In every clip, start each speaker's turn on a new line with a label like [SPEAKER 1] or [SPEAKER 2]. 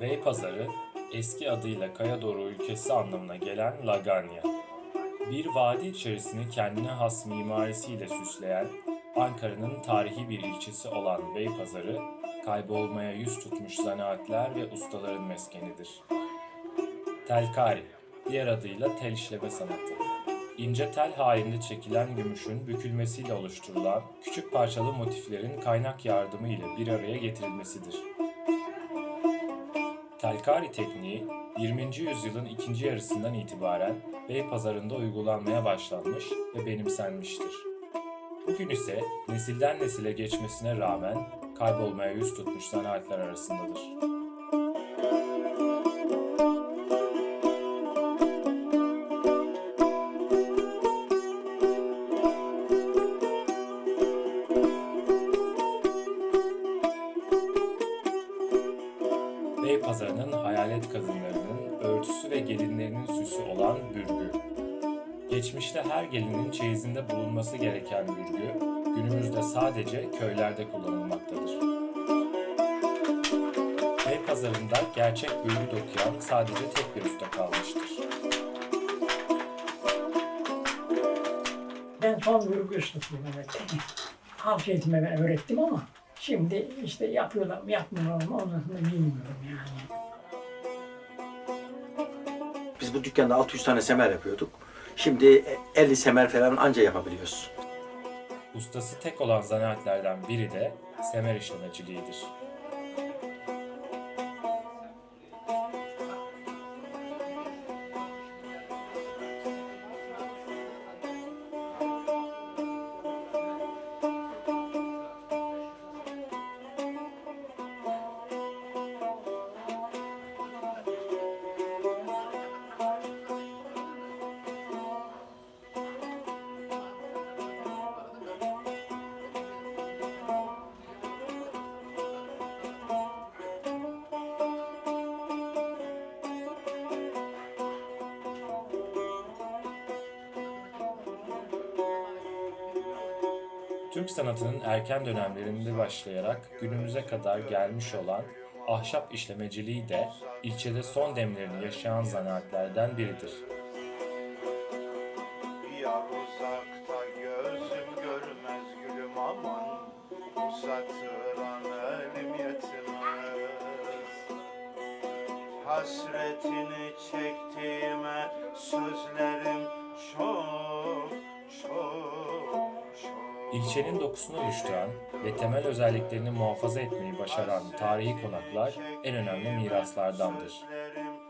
[SPEAKER 1] Beypazarı, eski adıyla Kaya Doğru ülkesi anlamına gelen Laganya. Bir vadi içerisini kendine has mimarisiyle süsleyen, Ankara'nın tarihi bir ilçesi olan Beypazarı, kaybolmaya yüz tutmuş zanaatler ve ustaların meskenidir. Telkari, diğer adıyla tel işleme sanatı. İnce tel halinde çekilen gümüşün bükülmesiyle oluşturulan küçük parçalı motiflerin kaynak yardımı ile bir araya getirilmesidir. Telkari tekniği 20. yüzyılın ikinci yarısından itibaren Beypazarı'nda uygulanmaya başlanmış ve benimsenmiştir. Bugün ise nesilden nesile geçmesine rağmen kaybolmaya yüz tutmuş zanaatler arasındadır. Beypazarı'nın hayalet kadınlarının örtüsü ve gelinlerinin süsü olan bürgü. Geçmişte her gelinin çeyizinde bulunması gereken bürgü, günümüzde sadece köylerde kullanılmaktadır. Beypazarı'nda gerçek bürgü dokuyan sadece tek bir usta kalmıştır.
[SPEAKER 2] Ben son vurgu üslupuyum evet. Halk öğrettim ama şimdi işte yapıyorlar mı yapmıyorlar mı onu bilmiyorum yani.
[SPEAKER 3] Biz bu dükkanda 600 tane semer yapıyorduk. Şimdi 50 semer falan anca yapabiliyoruz.
[SPEAKER 1] Ustası tek olan zanaatlerden biri de semer işlemeciliğidir. Türk sanatının erken dönemlerinde başlayarak günümüze kadar gelmiş olan ahşap işlemeciliği de ilçede son demlerini yaşayan zanaatlerden biridir.
[SPEAKER 4] Yar uzakta gözüm görmez gülüm aman Uzatıran elim yetmez Hasretini çektiğime sözlerim
[SPEAKER 1] İlçenin dokusunu oluşturan ve temel özelliklerini muhafaza etmeyi başaran tarihi konaklar en önemli miraslardandır.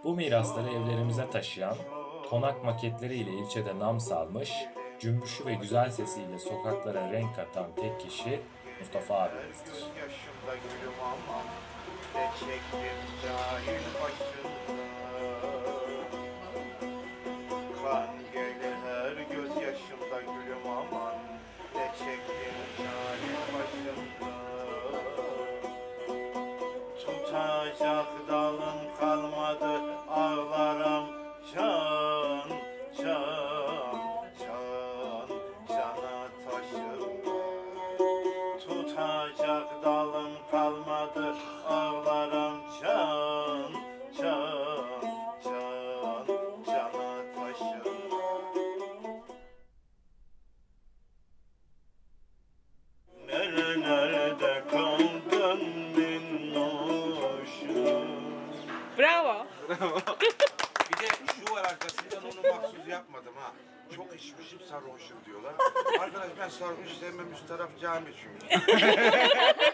[SPEAKER 1] Bu mirasları evlerimize taşıyan, konak maketleri ile ilçede nam salmış, cümbüşü ve güzel sesiyle sokaklara renk katan tek kişi Mustafa abimizdir.
[SPEAKER 4] Yaşımda gülüm aman Ne çektim cahil başında
[SPEAKER 5] olacak da maksuz yapmadım ha. Çok içmişim sarhoşum diyorlar. Arkadaş ben sarhoş sevmem üst taraf cami çünkü.